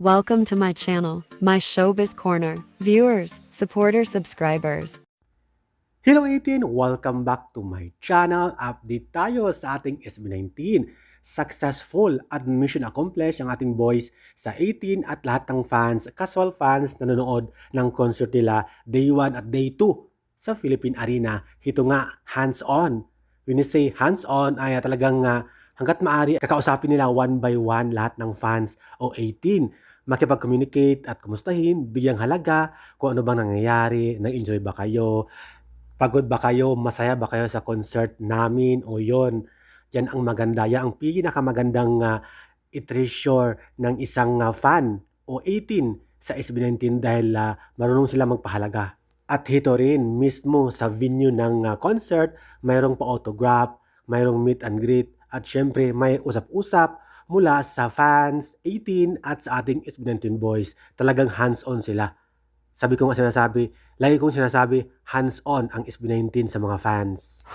Welcome to my channel, my Showbiz Corner. Viewers, supporters, subscribers. Hello 18! Welcome back to my channel. Update tayo sa ating SB19. Successful admission accomplished ang ating boys sa 18 at lahat ng fans, casual fans na nanonood ng concert nila day 1 at day 2 sa Philippine Arena. Ito nga, hands-on. When you say hands-on, ay talagang uh, hanggat maaari, kakausapin nila one by one lahat ng fans o 18 makipag-communicate at kumustahin, bigyang halaga kung ano bang nangyayari, nag-enjoy ba kayo, pagod ba kayo, masaya ba kayo sa concert namin o yon yan ang maganda, yan ang pinakamagandang uh, i-treasure ng isang uh, fan o 18 sa SB19 dahil uh, marunong sila magpahalaga. At hito rin, mismo sa venue ng uh, concert, mayroong pa-autograph, mayroong meet and greet, at syempre may usap-usap mula sa fans, 18 at sa ating SB19 boys. Talagang hands-on sila. Sabi ko nga sinasabi, lagi kong sinasabi, hands-on ang SB19 sa mga fans.